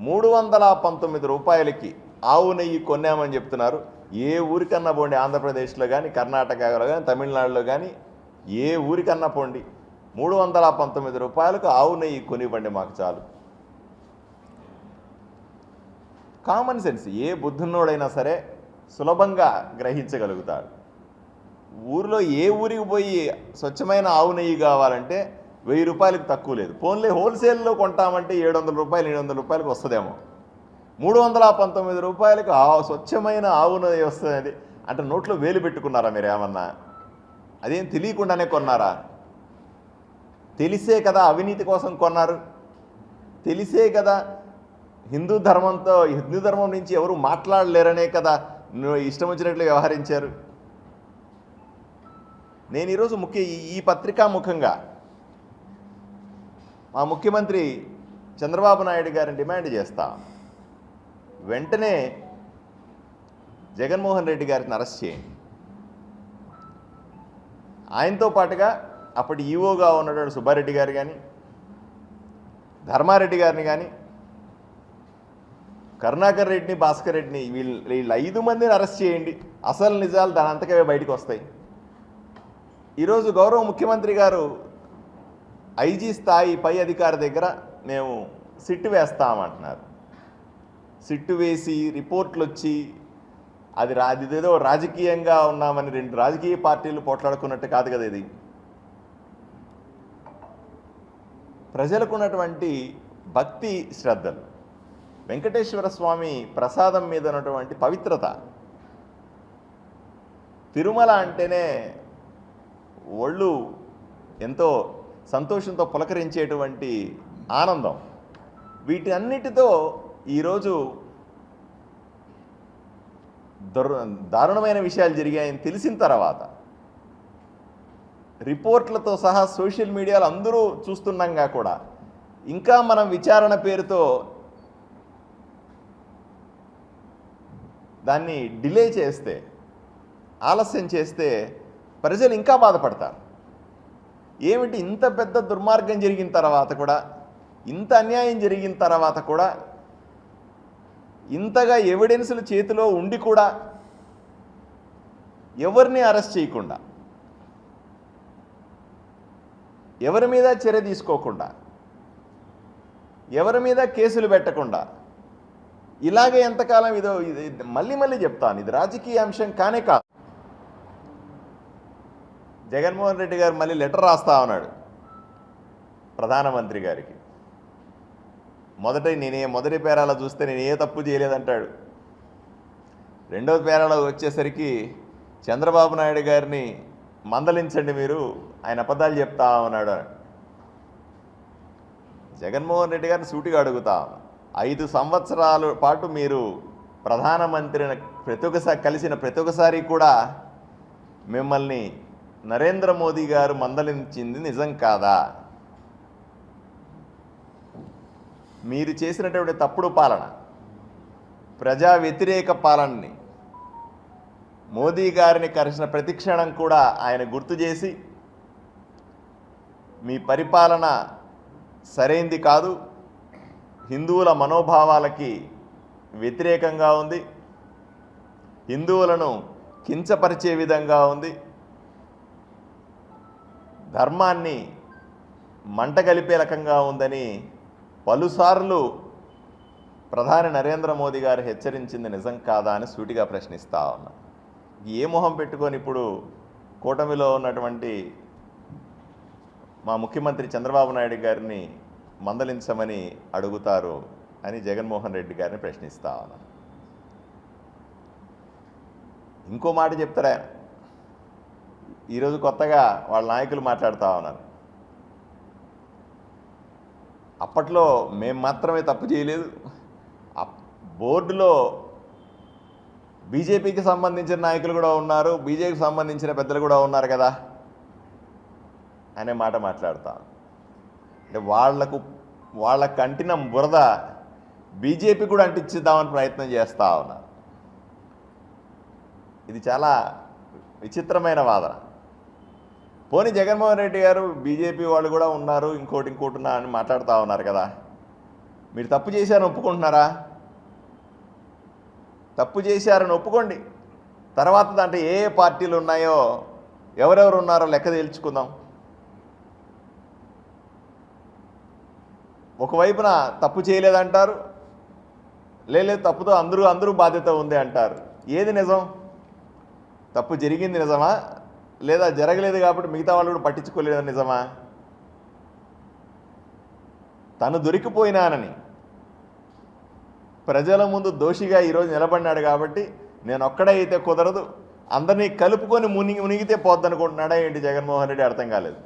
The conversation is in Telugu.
మూడు వందల పంతొమ్మిది రూపాయలకి ఆవు నెయ్యి కొన్నామని చెప్తున్నారు. ఏ ఊరికన్నా పోండి ఆంధ్రప్రదేశ్లో కానీ కర్ణాటకలో కానీ తమిళనాడులో కానీ ఏ ఊరికన్నా పోండి. మూడు వందల పంతొమ్మిది రూపాయలకు ఆవు నెయ్యి కొనివ్వండి మాకు చాలు. కామన్ సెన్స్ ఏ బుద్ధున్నోడైనా సరే సులభంగా గ్రహించగలుగుతాడు. ఊరిలో ఏ ఊరికి పోయి స్వచ్ఛమైన ఆవు నెయ్యి కావాలంటే వెయ్యి రూపాయలకు తక్కువ లేదు. ఫోన్లే హోల్సేల్లో కొంటామంటే ఏడు వందల రూపాయలు ఏడు వందల రూపాయలకు వస్తుందేమో. మూడు వందల పంతొమ్మిది రూపాయలకు ఆ స్వచ్ఛమైన ఆవు వస్తుంది. అంటే నోట్లో వేలు పెట్టుకున్నారా మీరు ఏమన్నా? అదేం తెలియకుండానే కొన్నారా? తెలిసే కదా అవినీతి కోసం కొన్నారు. తెలిసే కదా హిందూ ధర్మంతో హిందూ ధర్మం నుంచి ఎవరు మాట్లాడలేరనే కదా నువ్వు ఇష్టం వచ్చినట్లు వ్యవహరించారు. నేను ఈరోజు ముఖ్య ఈ- ఈ పత్రికా ముఖంగా మా ముఖ్యమంత్రి చంద్రబాబు నాయుడు గారిని డిమాండ్ చేస్తా. వెంటనే జగన్మోహన్ రెడ్డి గారిని అరెస్ట్ చేయండి. ఆయనతో పాటుగా అప్పటి ఈవోగా ఉన్నటువంటి సుబ్బారెడ్డి గారు కానీ ధర్మారెడ్డి గారిని కానీ కరుణాకర్ రెడ్డిని భాస్కర్ రెడ్డిని వీళ్ళు వీళ్ళు ఐదు మందిని అరెస్ట్ చేయండి. అసలు నిజాలు దాని అంతకే బయటకు వస్తాయి. ఈరోజు గౌరవ ముఖ్యమంత్రి గారు ఐజీ స్థాయి పై అధికారి దగ్గర మేము సిట్టు వేస్తామంటున్నారు. సిట్టు వేసి రిపోర్ట్లు వచ్చి అది రా అది ఏదో రాజకీయంగా ఉన్నామని రెండు రాజకీయ పార్టీలు పోట్లాడుకున్నట్టు కాదు కదా ఇది. ప్రజలకు ఉన్నటువంటి భక్తి శ్రద్ధలు వెంకటేశ్వర స్వామి ప్రసాదం మీద ఉన్నటువంటి పవిత్రత తిరుమల అంటేనే ఒళ్ళు ఎంతో సంతోషంతో పులకరించేటువంటి ఆనందం. వీటన్నిటితో ఈరోజు దరు దారుణమైన విషయాలు జరిగాయని తెలిసిన తర్వాత రిపోర్ట్లతో సహా సోషల్ మీడియాలో అందరూ చూస్తున్నాగా కూడా ఇంకా మనం విచారణ పేరుతో దాన్ని డిలే చేస్తే ఆలస్యం చేస్తే ప్రజలు ఇంకా బాధపడతారు. ఏమిటి ఇంత పెద్ద దుర్మార్గం జరిగిన తర్వాత కూడా ఇంత అన్యాయం జరిగిన తర్వాత కూడా ఇంతగా ఎవిడెన్సులు చేతిలో ఉండి కూడా ఎవరిని అరెస్ట్ చేయకుండా ఎవరి మీద చర్య తీసుకోకుండా ఎవరి మీద కేసులు పెట్టకుండా ఇలాగే ఎంతకాలం ఇదో ఇది ఇది మళ్ళీ మళ్ళీ చెప్తాను. ఇది రాజకీయ అంశం కానే కాదు. జగన్మోహన్ రెడ్డి గారు మళ్ళీ లెటర్ రాస్తా ఉన్నాడు ప్రధానమంత్రి గారికి. మొదట నేనే మొదటి పేరాలో చూస్తే నేను ఏ తప్పు చేయలేదంటాడు. రెండవ పేరాలో వచ్చేసరికి చంద్రబాబు నాయుడు గారిని మందలించండి మీరు ఆయన అబద్ధాలు చెప్తా ఉన్నాడు. జగన్మోహన్ రెడ్డి గారిని సూటిగా అడుగుతా ఐదు సంవత్సరాల పాటు మీరు ప్రధానమంత్రిని ప్రతి ఒక్కసారి కలిసిన ప్రతి ఒక్కసారి కూడా మిమ్మల్ని నరేంద్ర మోదీ గారు మందలించింది నిజం కాదా? మీరు చేసినటువంటి తప్పుడు పాలన ప్రజా వ్యతిరేక పాలనని మోదీ గారిని కలిసిన ప్రతిక్షణం కూడా ఆయన గుర్తు చేసి మీ పరిపాలన సరైంది కాదు హిందువుల మనోభావాలకి వ్యతిరేకంగా ఉంది హిందువులను కించపరిచే విధంగా ఉంది ధర్మాన్ని మంట కలిపే రకంగా ఉందని పలుసార్లు ప్రధాని నరేంద్ర మోదీ గారు హెచ్చరించింది నిజం కాదా అని సూటిగా ప్రశ్నిస్తా ఉన్నా. ఏ మొహం పెట్టుకొని ఇప్పుడు కూటమిలో ఉన్నటువంటి మా ముఖ్యమంత్రి చంద్రబాబు నాయుడు గారిని మందలించమని అడుగుతారు అని జగన్మోహన్ రెడ్డి గారిని ప్రశ్నిస్తా ఉన్నాను ఇంకో మాట చెప్తారా? ఈరోజు కొత్తగా వాళ్ళ నాయకులు మాట్లాడుతూ ఉన్నారు. అప్పట్లో మేము మాత్రమే తప్పు చేయలేదు. బోర్డులో బీజేపీకి సంబంధించిన నాయకులు కూడా ఉన్నారు బీజేపీకి సంబంధించిన పెద్దలు కూడా ఉన్నారు కదా అనే మాట మాట్లాడతాను అంటే వాళ్ళకు వాళ్ళ కంటిన బురద బీజేపీ కూడా అంటించిద్దామని ప్రయత్నం చేస్తూ ఉన్నారు. ఇది చాలా విచిత్రమైన వాదన. పోనీ జగన్మోహన్ రెడ్డి గారు బీజేపీ వాళ్ళు కూడా ఉన్నారు ఇంకోటి ఇంకోటి ఉన్నా అని మాట్లాడుతూ ఉన్నారు కదా. మీరు తప్పు చేశారని ఒప్పుకుంటున్నారా? తప్పు చేశారని ఒప్పుకోండి. తర్వాత దాంట్లో ఏ ఏ పార్టీలు ఉన్నాయో ఎవరెవరు ఉన్నారో లెక్క తేల్చుకుందాం ఒకవైపున తప్పు చేయలేదంటారు లేదు తప్పుతో అందరూ అందరూ బాధ్యత ఉంది అంటారు. ఏది నిజం? తప్పు జరిగింది నిజమా? లేదా జరగలేదు కాబట్టి మిగతా వాళ్ళు కూడా పట్టించుకోలేదు నిజమా? తను దొరికిపోయినానని. ప్రజల ముందు దోషిగా ఈరోజు నిలబడినాడు కాబట్టి నేను ఒక్కడే అయితే కుదరదు. అందరినీ కలుపుకొని మునిగి మునిగితే పోద్దనుకుంటున్నాడా ఏంటి జగన్మోహన్ రెడ్డి? అర్థం కాలేదు.